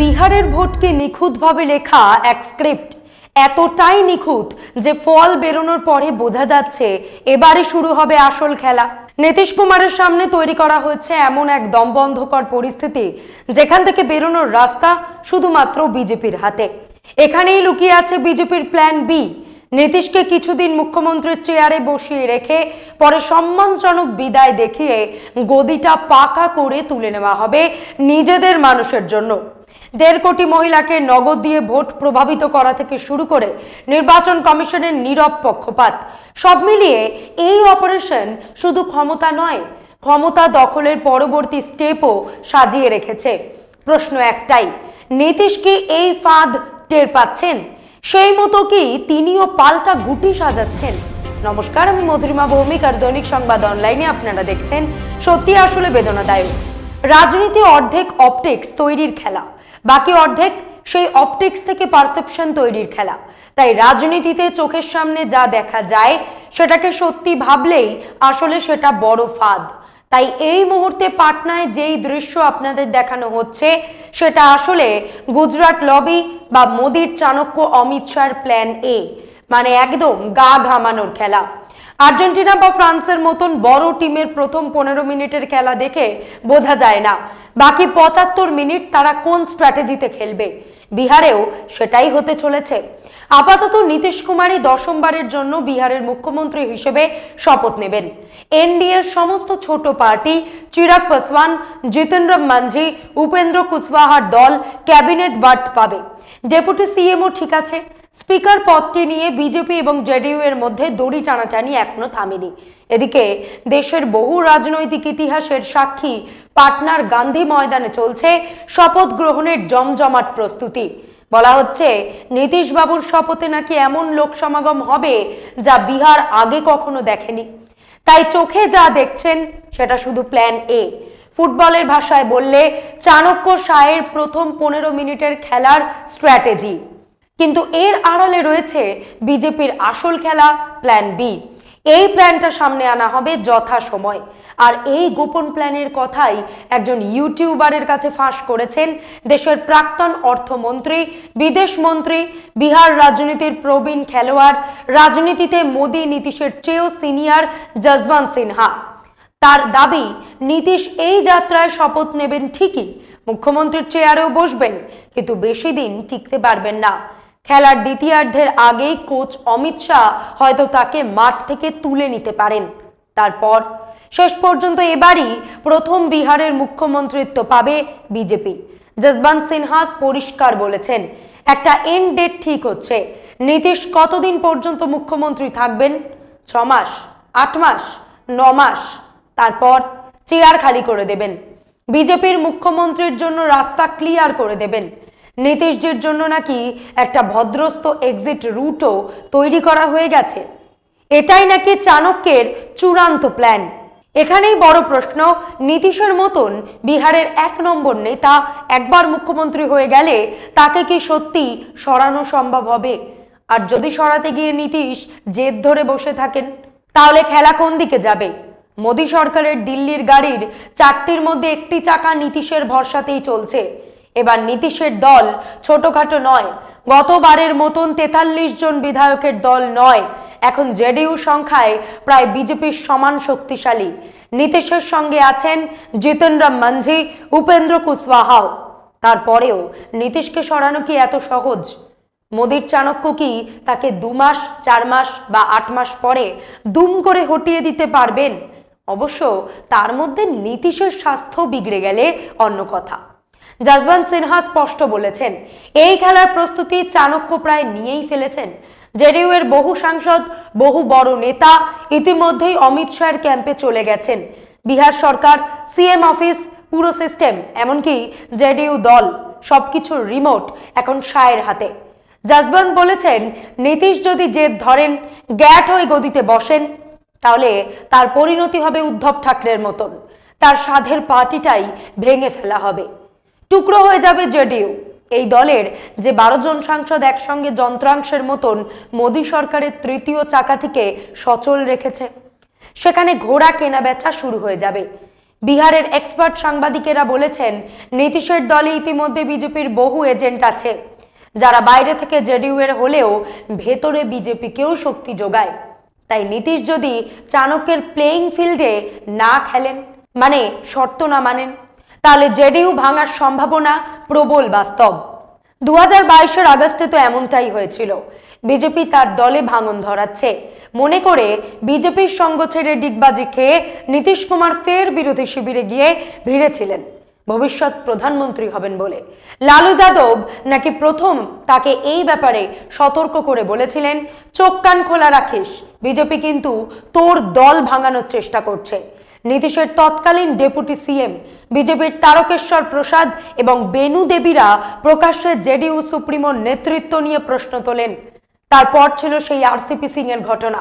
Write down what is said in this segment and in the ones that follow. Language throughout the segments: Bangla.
বিহারের ভোটকে নিখুঁতভাবে লেখা এক স্ক্রিপ্ট। এতটাই নিখুঁত যে ফল বেরোনোর পরে বোঝা যাচ্ছে এবারে শুরু হবে আসল খেলা। নীতিশ কুমারের সামনে তৈরি করা হয়েছে এমন এক দমবন্ধকর পরিস্থিতি, যেখান থেকে বেরোনোর রাস্তা শুধুমাত্র বিজেপির হাতে। এখানেই লুকিয়ে আছে বিজেপির প্ল্যান বি। নীতিশকে কিছুদিন মুখ্যমন্ত্রীর চেয়ারে বসিয়ে রেখে পরে সম্মানজনক বিদায় দেখিয়ে গদিটা পাকা করে তুলে নেওয়া হবে নিজেদের মানুষের জন্য। দেড় কোটি মহিলাকে নগদ দিয়ে ভোট প্রভাবিত করা থেকে শুরু করে নির্বাচন কমিশনের নীরব পক্ষপাত। সব মিলিয়ে এই অপারেশন শুধু ক্ষমতা নয়, ক্ষমতা দখলের পরবর্তী স্টেপও সাজিয়ে রেখেছে। প্রশ্ন একটাই, নীতিশ কি এই ফাঁদ টের পাচ্ছেন? সেই মতো কি তিনিও পাল্টা গুটি সাজাচ্ছেন? নমস্কার, আমি মধুরিমা ভৌমিক আর দৈনিক সংবাদ অনলাইনে আপনারা দেখছেন সত্যি আসলে বেদনাদায়ক। রাজনীতি অর্ধেক অপটিক্স তৈরির খেলা। বাকি অর্ধেক সেই অপটিক্স থেকে পারসেপশন তৈরির খেলা। তাই রাজনীতিতে চোখের সামনে যা দেখা যায়, সেটাকে সত্যি ভাবলেই আসলে সেটা বড় ফাঁদ। তাই এই মুহূর্তে পাটনায় যেই দৃশ্য আপনাদের দেখানো হচ্ছে, সেটা আসলে গুজরাট লবি বা মোদির চাণক্য অমিত শাহর প্ল্যান এ মানে একদম গা ঘামানোর খেলা। আর্জেন্টিনা বা ফ্রান্সের মতন বড় টিমের প্রথম পনেরো মিনিটের খেলা দেখে বোঝা যায় না। বাকি পঁচাত্তর মিনিট তারা কোন স্ট্র্যাটেজিতে খেলবে? বিহারেও সেটাই হতে চলেছে। আপাতত নীতিশ কুমারই দশমবারের জন্য বিহারের মুখ্যমন্ত্রী হিসেবে শপথ নেবেন। এনডিএর সমস্ত ছোট পার্টি, চিরাগ পাসওয়ান, জিতেন্দ্র মাঞ্ঝি উপেন্দ্র কুশওয়াহার দল, ক্যাবিনেট বার্থ পাবে। ডেপুটি সিএমও ঠিক আছে স্পিকার পদটি নিয়ে বিজেপি এবং জেডিইউ এর মধ্যে দড়ি টানাটানি এখনও থামেনি। এদিকে দেশের বহু রাজনৈতিক ইতিহাসের সাক্ষী পাটনার গান্ধী ময়দানে চলছে শপথ গ্রহণের জমজমাট প্রস্তুতি। বলা হচ্ছে নীতিশ বাবুর শপথে নাকি এমন লোক সমাগম হবে যা বিহার আগে কখনো দেখেনি। তাই চোখে যা দেখছেন, সেটা শুধু প্ল্যান এ ফুটবলের ভাষায় বললে, চাণক্য সায়ের প্রথম পনেরো মিনিটের খেলার স্ট্র্যাটেজি কিন্তু এর আড়ালে রয়েছে বিজেপির আসল খেলা প্ল্যান বি। এই প্ল্যানটা সামনে আনা হবে যথা সময় আর এই গোপন প্ল্যানের কথাই একজন ইউটিউবারের কাছে ফাঁস করেছেন দেশের প্রাক্তন অর্থমন্ত্রী, বিদেশ মন্ত্রী, বিহার রাজনীতির প্রবীণ খেলোয়াড়, রাজনীতিতে মোদী নীতিশের চেয়েও সিনিয়র যশবন্ত সিনহা। তার দাবি, নীতিশ এই যাত্রায় শপথ নেবেন ঠিকই, মুখ্যমন্ত্রীর চেয়ারেও বসবেন, কিন্তু বেশি দিন টিকতে পারবেন না। খেলার দ্বিতীয়ার্ধের আগেই কোচ অমিত শাহ হয়তো তাকে মাঠ থেকে তুলে নিতে পারেন। তারপর শেষ পর্যন্ত এবারই প্রথম বিহারের মুখ্যমন্ত্রিত্ব পাবে বিজেপি। যশবন্ত সিনহা পরিষ্কার বলেছেন, একটা এন্ড ডেট ঠিক হচ্ছে। নীতিশ কতদিন পর্যন্ত মুখ্যমন্ত্রী থাকবেন? ছ মাস, আট মাস, ন মাস। তারপর চেয়ার খালি করে দেবেন। বিজেপির মুখ্যমন্ত্রীর জন্য রাস্তা ক্লিয়ার করে দেবেন। নীতিশজির জন্য নাকি একটা ভদ্রস্থ এক্সিট রুটও তৈরি করা হয়ে গেছে। এটাই নাকি চাণক্যের চূড়ান্ত প্ল্যান এখানেই বড় প্রশ্ন, নীতিশের মতন বিহারের এক নম্বর নেতা একবার মুখ্যমন্ত্রী হয়ে গেলে তাকে কি সত্যি সরানো সম্ভব হবে? আর যদি সরাতে গিয়ে নীতিশ জেদ ধরে বসে থাকেন, তাহলে খেলা কোন দিকে যাবে? মোদী সরকারের দিল্লির গাড়ির চারটির মধ্যে একটি চাকা নীতিশের ভরসাতেই চলছে। এবার নীতিশের দল ছোটখাটো নয়। গতবারের মতন তেতাল্লিশ জন বিধায়কের দল নয়। এখন জেডিইউ সংখ্যায় প্রায় বিজেপির সমান শক্তিশালী। নীতিশের সঙ্গে আছেন জিতেন্দ্র মাঞ্ঝি, উপেন্দ্র কুশওয়াহাও। তারপরেও নীতিশকে সরানো কি এত সহজ? মোদির চাণক্য কি তাকে দু মাস, চার মাস বা আট মাস পরে দুম করে হটিয়ে দিতে পারবেন? অবশ্য তার মধ্যে নীতিশের স্বাস্থ্য বিগড়ে গেলে অন্য কথা। যশবন্ত সিনহা স্পষ্ট বলেছেন, এই খেলার প্রস্তুতি চাণক্য প্রায় নিয়েই ফেলেছেন। জেডিইউ এর বহু সাংসদ, বহু বড় নেতা ইতিমধ্যেই অমিত শাহের ক্যাম্পে চলে গেছেন। বিহার সরকার, সিএম অফিস, পুরো সিস্টেম, এমনকি জেডিইউ দল সবকিছুর রিমোট, এখন শাহের হাতে। যশবন্ত বলেছেন, নীতিশ যদি জেদ ধরেন, গ্যাট হয়ে গদিতে বসেন, তাহলে তার পরিণতি হবে উদ্ধব ঠাকরের মতন। তার সাধের পার্টিটাই ভেঙে ফেলা হবে। টুকরো হয়ে যাবে জেডিইউ। এই দলের যে বারো জন সাংসদ একসঙ্গে যন্ত্রাংশের মতন মোদী সরকারের তৃতীয় চাকাটিকে সচল রেখেছে। সেখানে ঘোড়া কেনা বেচা শুরু হয়ে যাবে। বিহারের এক্সপার্ট সাংবাদিকেরা বলেছেন, নীতিশের দলে ইতিমধ্যে বিজেপির বহু এজেন্ট আছে। যারা বাইরে থেকে জেডিইউ এর হলেও ভেতরে বিজেপিকেও শক্তি যোগায়। তাই নীতিশ যদি চাণক্যের প্লেয়িং ফিল্ডে না খেলেন মানে শর্ত না মানেন তাহলে জেডিইউ ভাঙার সম্ভাবনা প্রবল বাস্তব। দু হাজার বাইশের আগস্টে তো এমনটাই হয়েছিল। বিজেপি তার দলে ভাঙন ধরাচ্ছে। মনে করে বিজেপির সঙ্গ ছেড়ে ডিগবাজি খেয়ে নীতিশ কুমার ফের বিরোধী শিবিরে গিয়ে ভিড়েছিলেন। ভবিষ্যৎ প্রধানমন্ত্রী হবেন বলে। লালু যাদব নাকি প্রথম তাকে এই ব্যাপারে সতর্ক করে বলেছিলেন, চোখ কান খোলা রাখিস। বিজেপি কিন্তু তোর দল ভাঙানোর চেষ্টা করছে। নীতিশের তৎকালীন ডেপুটি সিএম, বিজেপির তারকেশ্বর প্রসাদ এবং বেনু দেবীরা প্রকাশ্যে জেডিইউ সুপ্রিমোর নেতৃত্ব নিয়ে প্রশ্ন তোলেন। তারপর ছিল সেই আরসিপি সিং এর ঘটনা।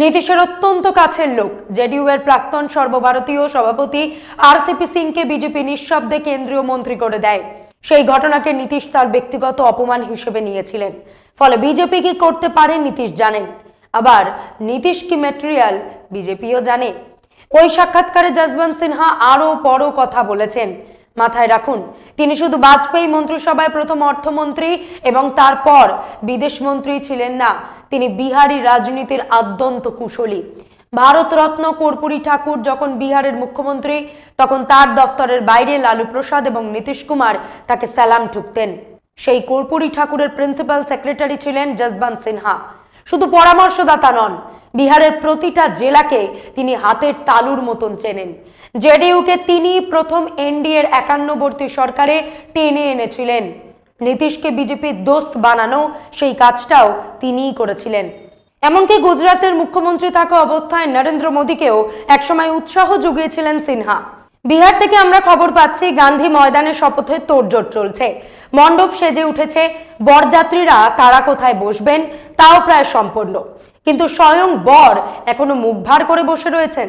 নীতিশের অত্যন্ত কাছের লোক জেডিইউ এর প্রাক্তন সর্বভারতীয় সভাপতি আরসিপি সিংকে বিজেপি নিঃশব্দে কেন্দ্রীয় মন্ত্রী করে দেয়। সেই ঘটনাকে নীতিশ তার ব্যক্তিগত অপমান হিসেবে নিয়েছিলেন। ফলে বিজেপি কি করতে পারে, নীতিশ জানেন। আবার নীতিশ কি ম্যাটেরিয়াল বিজেপিও জানে। ওই সাক্ষাৎকারে যশবন্ত সিনহা আরও বড় কথা বলেছেন। মাথায় রাখুন, তিনি শুধু বাজপেয়ী মন্ত্রিসভায় প্রথম অর্থমন্ত্রী এবং তারপর বিদেশ মন্ত্রী ছিলেন না, তিনি বিহারি রাজনীতির আদ্যন্ত কুশলী। ভারতরত্ন কর্পূরী ঠাকুর যখন বিহারের মুখ্যমন্ত্রী, তখন তার দফতরের বাইরে লালু প্রসাদ এবং নীতিশ কুমার তাকে সালাম ঠুকতেন। সেই কর্পূরী ঠাকুরের প্রিন্সিপাল সেক্রেটারি ছিলেন যশবন্ত সিনহা। শুধু পরামর্শদাতা নন বিহারের প্রতিটা জেলাকে তিনি হাতের তালুর মতন চেনেন। জেডিইউকে তিনি প্রথম এনডিএর একান্নবর্তী সরকারে টেনে এনেছিলেন। নীতিশকে বিজেপির দোস্ত বানানো সেই কাজটাও তিনিই করেছিলেন। এমনকি গুজরাতের মুখ্যমন্ত্রী থাকা অবস্থায় নরেন্দ্র মোদীকেও একসময় উৎসাহ জুগিয়েছিলেন সিনহা। বিহার থেকে আমরা খবর পাচ্ছি, গান্ধী ময়দানে শপথের তোড়জোড় চলছে। মণ্ডপ সেজে উঠেছে, বরযাত্রীরা কারা কোথায় বসবেন, তাও প্রায় সম্পূর্ণ। কিন্তু স্বয়ং বর এখনও মুখ ভার করে বসে রয়েছেন।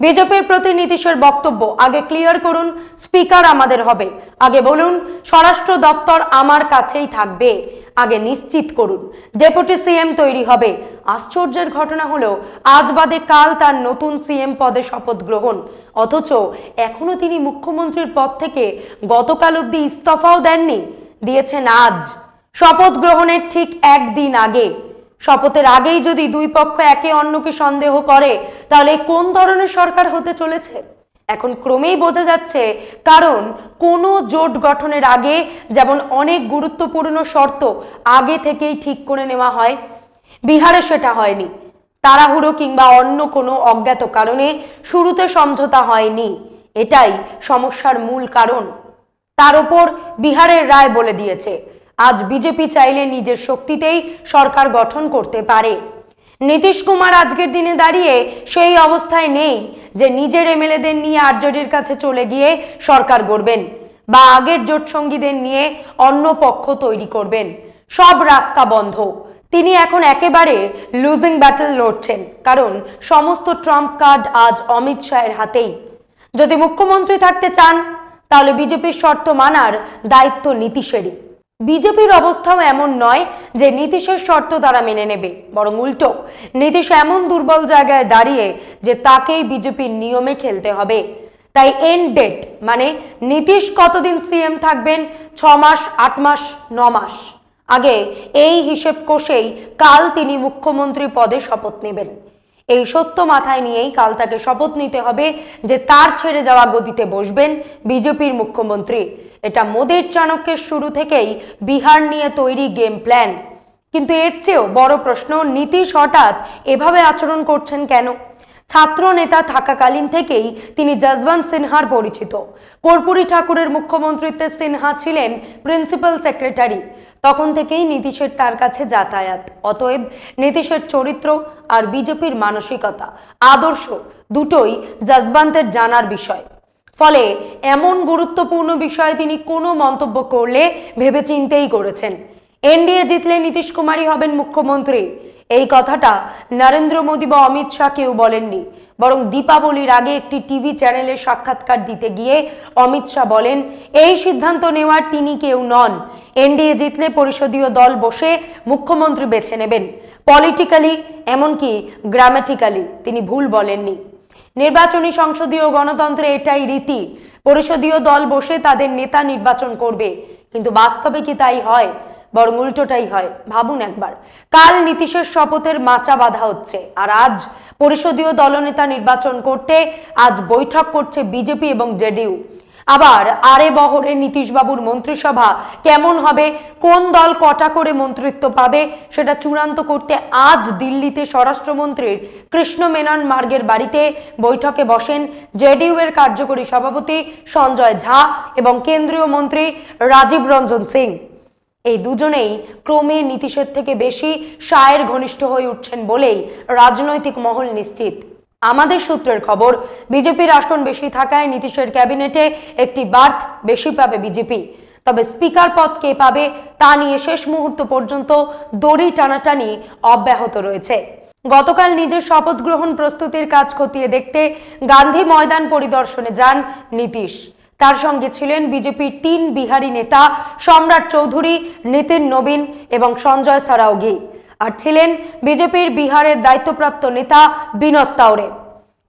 বিজেপির প্রতি নীতিশের বক্তব্য আগে ক্লিয়ার করুন স্পিকার আমাদের হবে। আগে বলুন, স্বরাষ্ট্র দপ্তর আমার কাছেই থাকবে। আগে নিশ্চিত করুন ডেপুটি সিএম তৈরি হবে। আশ্চর্যের ঘটনা হলো, আজ বাদে কাল তার নতুন সিএম পদে শপথ গ্রহণ। অথচ এখনও তিনি মুখ্যমন্ত্রীর পদ থেকে গতকাল অবধি ইস্তফাও দেননি। দিয়েছেন আজ। শপথ গ্রহণের ঠিক একদিন আগে। শপথের আগেই যদি দুই পক্ষ একে অন্যকে সন্দেহ করে, তাহলে কোন ধরনের সরকার হতে চলেছে? এখন ক্রমেই বোঝা যাচ্ছে, কারণ কোনো জোট গঠনের আগে যেমন অনেক গুরুত্বপূর্ণ শর্ত আগে থেকেই ঠিক করে নেওয়া হয়, বিহারে সেটা হয়নি। তাড়াহুড়ো কিংবা অন্য কোনো অজ্ঞাত কারণে শুরুতে সমঝোতা হয়নি। এটাই সমস্যার মূল কারণ। তার উপর বিহারের রায় বলে দিয়েছে। আজ বিজেপি চাইলে নিজের শক্তিতেই সরকার গঠন করতে পারে। নীতিশ কুমার আজকের দিনে দাঁড়িয়ে সেই অবস্থায় নেই যে নিজের এমএলএদের নিয়ে আরজেডির কাছে চলে গিয়ে সরকার গড়বেন বা আগের জোট সঙ্গীদের নিয়ে অন্য পক্ষ তৈরি করবেন। সব রাস্তা বন্ধ। তিনি এখন একেবারে লুজিং ব্যাটল লড়ছেন, কারণ সমস্ত ট্রাম্প কার্ড আজ অমিত শাহের হাতেই। যদি মুখ্যমন্ত্রী থাকতে চান, তাহলে বিজেপির শর্ত মানার দায়িত্ব নীতিশেরই। বিজেপির অবস্থাও এমন নয় যে নীতিশের শর্ত তারা মেনে নেবে, বরং উল্টো। নীতিশ এমন দুর্বল জায়গায় দাঁড়িয়ে যে তাকেই বিজেপির নিয়মে খেলতে হবে। তাই এন্ড ডেট মানে নীতিশ কতদিন সিএম থাকবেন? ছ মাস, আট মাস, ন মাস। আগে এই হিসেব কষেই কাল তিনি মুখ্যমন্ত্রী পদে শপথ নেবেন। এই সত্য মাথায় নিয়েই কাল তাকে শপথ নিতে হবে যে তার ছেড়ে যাওয়া গদিতে বসবেন বিজেপির মুখ্যমন্ত্রী। এটা মোদীর চাণক্যের শুরু থেকেই বিহার নিয়ে তৈরি গেম প্ল্যান কিন্তু এর চেয়েও বড় প্রশ্ন, নীতিশ হঠাৎ এভাবে আচরণ করছেন কেন? ছাত্র নেতা থাকাকালীন থেকেই তিনি যশবন্ত সিনহার পরিচিত। কর্পূরী ঠাকুরের মুখ্যমন্ত্রীত্বে সিনহা ছিলেন প্রিন্সিপাল সেক্রেটারি তখন থেকেই নীতিশের তার কাছে যাতায়াত। অতএব নীতিশের চরিত্র আর বিজেপির মানসিকতা, আদর্শ দুটোই জজবান্তের জানার বিষয়। ফলে এমন গুরুত্বপূর্ণ বিষয়ে তিনি কোনো মন্তব্য করলে ভেবে ভেবেচিন্তেই করেছেন। এনডিএ জিতলে নীতিশ কুমারই হবেন মুখ্যমন্ত্রী। এই কথাটা নরেন্দ্র মোদী বা অমিত শাহ কেউ বলেননি। বরং দীপাবলির আগে একটি টিভি চ্যানেলে সাক্ষাৎকার দিতে গিয়ে অমিত শাহ বলেন, এই সিদ্ধান্ত নেওয়ার তিনি কেউ নন। এনডিএ জিতলে পরিষদীয় দল বসে মুখ্যমন্ত্রী বেছে নেবেন। পলিটিক্যালি এমনকি গ্রামাটিক্যালি তিনি ভুল বলেননি। নির্বাচনী সংসদীয় গণতন্ত্রে এটাই রীতি। পরিষদীয় দল বসে তাদের নেতা নির্বাচন করবে। কিন্তু বাস্তবে কি তাই হয়? বরং উল্টোটাই হয়। ভাবুন একবার, কাল নীতিশের শপথের মাচা বাঁধা হচ্ছে, আর আজ পরিষদীয় দলনেতা নির্বাচন করতে, আজ বৈঠক করছে বিজেপি এবং জেডিইউ। আবার আরে বহরে নীতিশবাবুর মন্ত্রিসভা কেমন হবে, কোন দল কটা করে মন্ত্রিত্ব পাবে, সেটা চূড়ান্ত করতে আজ দিল্লিতে স্বরাষ্ট্রমন্ত্রীর কৃষ্ণ মেনন মার্গের বাড়িতে বৈঠকে বসেন জেডিইউ এর কার্যকরী সভাপতি সঞ্জয় ঝা এবং কেন্দ্রীয় মন্ত্রী রাজীব রঞ্জন সিং। এই দুজনেই ক্রমে নীতিশের থেকে বেশি সায়ের ঘনিষ্ঠ হয়ে উঠছেন বলেই রাজনৈতিক মহল নিশ্চিত। আমাদের সূত্রের খবর, বিজেপির আসন বেশি থাকায় নীতিশের ক্যাবিনেটে একটি বার্থ বেশি পাবে বিজেপি। তবে স্পিকার পদ কে পাবে তা নিয়ে শেষ মুহূর্ত পর্যন্ত দড়ি টানাটানি অব্যাহত রয়েছে। গতকাল নিজের শপথ গ্রহণ প্রস্তুতির কাজ খতিয়ে দেখতে গান্ধী ময়দান পরিদর্শনে যান নীতিশ। তার সঙ্গে ছিলেন বিজেপির তিন বিহারী নেতা সম্রাট চৌধুরী, নিতিন নবীন এবং সঞ্জয় সারাওগি। আর ছিলেন বিজেপির বিহারের দায়িত্বপ্রাপ্ত নেতা বিনোদ তাওরে।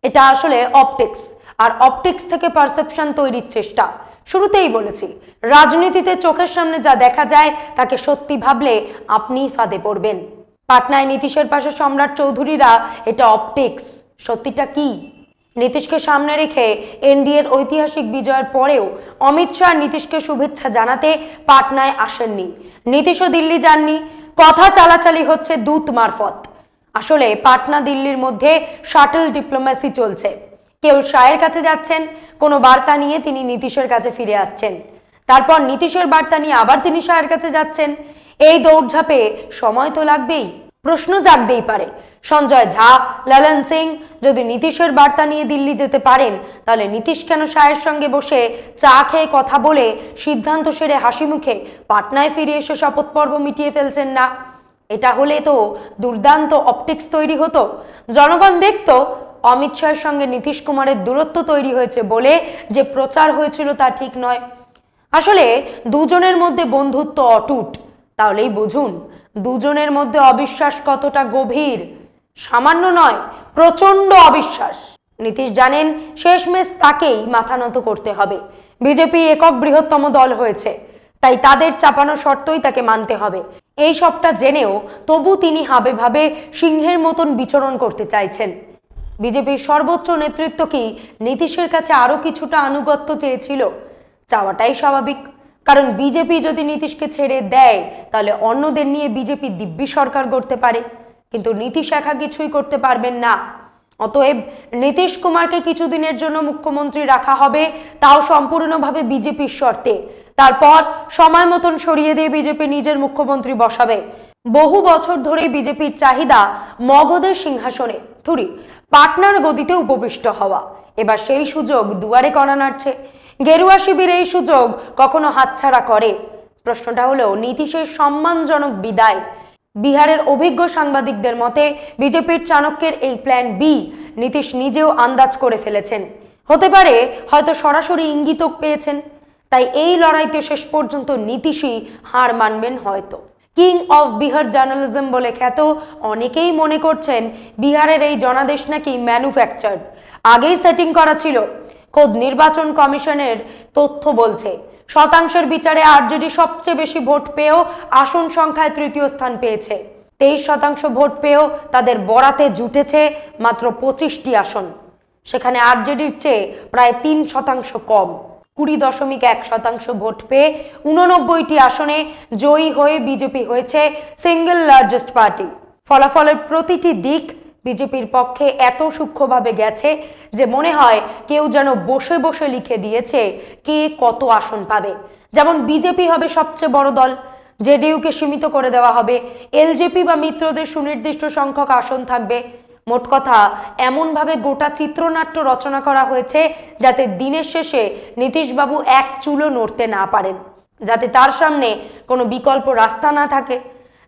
এটা আসলে অপটিক্স। আর অপটিক্স থেকে পারসেপশন তৈরির চেষ্টা। শুরুতেই বলেছি, রাজনীতিতে চোখের সামনে যা দেখা যায়, তাকে সত্যি ভাবলে আপনিই ফাঁদে পড়বেন। পাটনায় নীতিশের পাশে সম্রাট চৌধুরীরা, এটা অপটিক্স। সত্যিটা কি? নীতিশকে সামনে রেখে এনডিএর ঐতিহাসিক বিজয়ের পরেও অমিত শাহ নীতিশকে শুভেচ্ছা জানাতে পাটনায় আসেননি। নীতিশও দিল্লি যাননি। কথা চালাচালি হচ্ছে দূত মারফত। আসলে পাটনা দিল্লির মধ্যে শাটল ডিপ্লোম্যাসি চলছে। কেউ শাহের কাছে যাচ্ছেন, কোনো বার্তা নিয়ে তিনি নীতিশের কাছে ফিরে আসছেন। তারপর নীতিশের বার্তা নিয়ে আবার তিনি শাহের কাছে যাচ্ছেন। এই দৌড়ঝাঁপে সময় তো লাগবেই। প্রশ্ন জাগতেই পারে সঞ্জয় ঝা, লালন সিং, যদি নীতিশের বার্তা নিয়ে দিল্লি যেতে পারেন, তাহলে নীতিশ কেন শাহের সঙ্গে বসে চা খেয়ে কথা বলে সিদ্ধান্ত সেরে হাসি মুখে পাটনায় ফিরে এসে শপথ পর্ব মিটিয়ে ফেলছেন না? এটা হলে তো দুর্দান্ত অপটিক্স তৈরি হতো। জনগণ দেখতো অমিত শাহের সঙ্গে নীতিশ কুমারের দূরত্ব তৈরি হয়েছে বলে যে প্রচার হয়েছিল তা ঠিক নয়। আসলে দুজনের মধ্যে বন্ধুত্ব অটুট। তাহলেই বুঝুন, দুজনের মধ্যে অবিশ্বাস কতটা গভীর। সামান্য নয় প্রচণ্ড অবিশ্বাস। নীতিশ জানেন, শেষমেশ তাকেই মাথা নত করতে হবে। বিজেপি একক বৃহত্তম দল হয়েছে, তাই তাদের চাপানো শর্তই তাকে মানতে হবে। এই সবটা জেনেও তবু তিনি হাবে ভাবে সিংহের মতন বিচরণ করতে চাইছেন। বিজেপির সর্বোচ্চ নেতৃত্ব কি নীতিশের কাছে আরও কিছুটা আনুগত্য চেয়েছিল? চাওয়াটাই স্বাভাবিক। কারণ বিজেপি যদি নীতিশকে ছেড়ে দেয়, তাহলে অন্যদের নিয়ে বিজেপি দিব্যি সরকার গড়তে পারে। কিন্তু নীতিশ একা কিছুই করতে পারবেন না। অতএব নীতিশ কুমারকে কিছুদিনের জন্য মুখ্যমন্ত্রী রাখা হবে, তাও সম্পূর্ণভাবে বিজেপির শর্তে। তারপর সময় মতন সরিয়ে দিয়ে বিজেপি নিজের মুখ্যমন্ত্রী বসাবে। বহু বছর ধরেই বিজেপির চাহিদা মগধের সিংহাসনে। থুরি পাটনার গদিতে উপবিষ্ট হওয়া। এবার সেই সুযোগ দুয়ারে করা নাড়ছে। গেরুয়া শিবির এই সুযোগ কখনো হাতছাড়া করে। প্রশ্নটা হলো, নীতিশের সম্মানজনক বিদায় বিহারের অভিজ্ঞ সাংবাদিকদের মতে, বিজেপির চাণক্যের এই প্ল্যান বি নীতিশ নিজেও আন্দাজ করে ফেলেছেন। হতে পারে হয়তো সরাসরি ইঙ্গিত পেয়েছেন, তাই এই লড়াইতে শেষ পর্যন্ত নীতিশই হার মানবেন হয়তো। কিং অফ বিহার জার্নালিজম বলে খ্যাত, অনেকেই মনে করছেন বিহারের এই জনাদেশ নাকি ম্যানুফ্যাকচার আগেই সেটিং করা ছিল। খোদ নির্বাচন কমিশনের তথ্য বলছে শতাংশের বিচারে আরজেডি সবচেয়ে বেশি ভোট পেয়েও আসন সংখ্যায় তৃতীয় স্থান পেয়েছে। তেইশ শতাংশ ভোট পেয়েও তাদের বরাতে জুটেছে মাত্র পঁচিশটি আসন। সেখানে আরজেডির চেয়ে প্রায় তিন শতাংশ কম। কুড়ি দশমিক এক শতাংশ ভোট পেয়ে উননব্বইটি আসনে জয়ী হয়ে বিজেপি হয়েছে সিঙ্গেল লার্জেস্ট পার্টি। ফলাফলের প্রতিটি দিক বিজেপির পক্ষে এত সূক্ষ্মভাবে গেছে যে মনে হয় কেউ যেন বসে বসে লিখে দিয়েছে কে কত আসন পাবে। যেমন বিজেপি হবে সবচেয়ে বড় দল, জেডিইউকে সীমিত করে দেওয়া হবে, এলজেপি বা মিত্রদের সুনির্দিষ্ট সংখ্যক আসন থাকবে। মোট কথা, এমনভাবে গোটা চিত্রনাট্য রচনা করা হয়েছে যাতে দিনের শেষে নীতিশবাবু এক চুলো নড়তে না পারেন, যাতে তার সামনে কোনো বিকল্প রাস্তা না থাকে।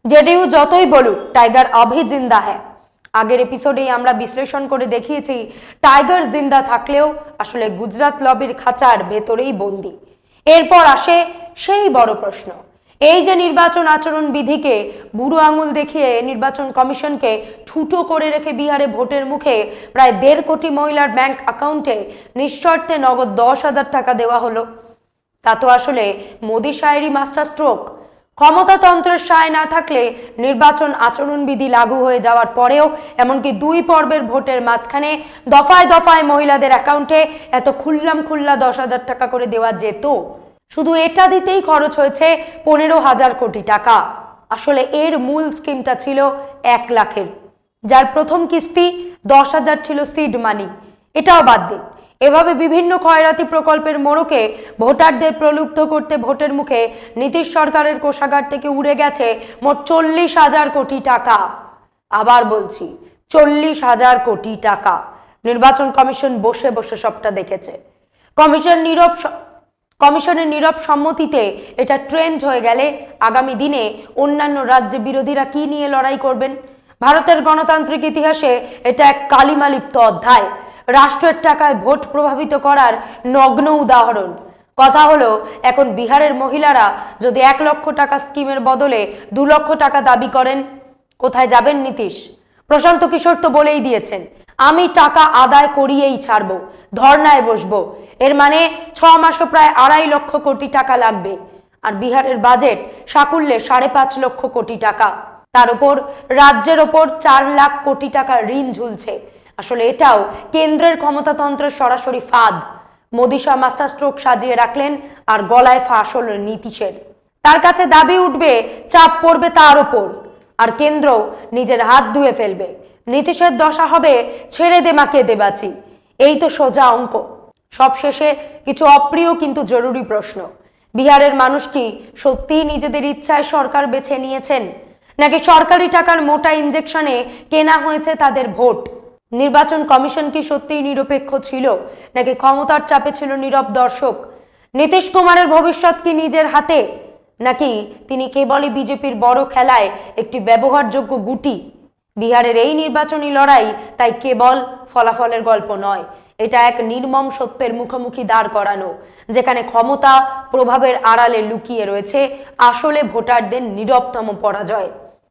জেডিইউ যতই বলুক, টাইগার অভি জিন্দা হ্যাঁ আগের এপিসোডেই আমরা বিশ্লেষণ করে দেখিয়েছি টাইগার জিন্দা থাকলেও আসলে গুজরাট লবির খাঁচার ভেতরেই বন্দি। এরপর আসে সেই বড় প্রশ্ন। এই যে নির্বাচন আচরণ বিধিকে বুড়ো আঙুল দেখিয়ে নির্বাচন কমিশনকে ঠুটো করে রেখে বিহারে ভোটের মুখে প্রায় দেড় কোটি মহিলার ব্যাংক অ্যাকাউন্টে নিঃশর্তে নগদ দশ হাজার টাকা দেওয়া হলো। তা তো আসলে মোদী শায়েরি মাস্টার স্ট্রোক ক্ষমতাতন্ত্রের সায় না থাকলে নির্বাচন আচরণবিধি লাগু হয়ে যাওয়ার পরেও, এমনকি দুই পর্বের ভোটের মাঝখানে দফায় দফায় মহিলাদের অ্যাকাউন্টে এত খুল্লাম খুল্লা দশ হাজার টাকা করে দেওয়া যেত। শুধু এটা দিতেই খরচ হয়েছে পনেরো হাজার কোটি টাকা। আসলে এর মূল স্কিমটা ছিল এক লাখের। যার প্রথম কিস্তি দশ হাজার ছিল সিড মানি। এটাও বাদ দিন। এভাবে বিভিন্ন খয়রাতি প্রকল্পের মোড়কে ভোটারদের প্রলুব্ধ করতে ভোটের মুখে নীতিশ সরকারের কোষাগার থেকে উড়ে গেছে মোট চল্লিশ হাজার কোটি টাকা। আবার বলছি, চল্লিশ হাজার কোটি টাকা। নির্বাচন কমিশন বসে বসে সবটা দেখেছে। কমিশন নীরব কমিশনের নীরব সম্মতিতে এটা ট্রেন্ড হয়ে গেলে আগামী দিনে অন্যান্য রাজ্যে বিরোধীরা কি নিয়ে লড়াই করবেন? ভারতের গণতান্ত্রিক ইতিহাসে এটা এক কালিমালিপ্ত অধ্যায়। রাষ্ট্রের টাকায় ভোট প্রভাবিত করার নগ্ন উদাহরণ। কথা হলো, এখন বিহারের মহিলারা যদি এক লক্ষ টাকা স্কিমের বদলে দু লক্ষ টাকা দাবি করেন, কোথায় যাবেন নীতিশ? প্রশান্ত কিশোর তো বলেই দিয়েছেন, আমি টাকা আদায় করিয়েই ছাড়বো, ধর্নায় বসবো। এর মানে ছ মাসে প্রায় আড়াই লক্ষ কোটি টাকা লাগবে। আর বিহারের বাজেট সাকুল্যে সাড়ে পাঁচ লক্ষ কোটি টাকা। তার উপর, রাজ্যের ওপর চার লাখ কোটি টাকার ঋণ ঝুলছে। আসলে এটাও কেন্দ্রের ক্ষমতাতন্ত্রের সরাসরি ফাঁদ। মোদী শাহ মাস্টার স্ট্রোক সাজিয়ে রাখলেন আর গলায় ফাঁস হল নীতিশের। তার কাছে দাবি উঠবে, চাপ পড়বে তার ওপর আর কেন্দ্র নিজের হাত ধুয়ে ফেলবে। নীতিশের দশা হবে, ছেড়ে দে মাকে দেবাচি। এই তো সোজা অঙ্ক। সবশেষে কিছু অপ্রিয় কিন্তু জরুরি প্রশ্ন। বিহারের মানুষ কি সত্যিই নিজেদের ইচ্ছায় সরকার বেছে নিয়েছেন? নাকি সরকারি টাকার মোটা ইঞ্জেকশনে কেনা হয়েছে তাদের ভোট? নির্বাচন কমিশন কি সত্যিই নিরপেক্ষ ছিল? নাকি ক্ষমতার চাপে ছিল নীরব দর্শক? নীতিশ কুমারের ভবিষ্যৎ কি নিজের হাতে? নাকি তিনি কেবলই বিজেপির বড় খেলায় একটি ব্যবহারযোগ্য গুটি? বিহারের এই নির্বাচনী লড়াই তাই কেবল ফলাফলের গল্প নয়, এটা এক নির্মম সত্যের মুখোমুখি দাঁড় করানো, যেখানে ক্ষমতা প্রভাবের আড়ালে লুকিয়ে রয়েছে আসলে ভোটারদের নীরবতম পরাজয়।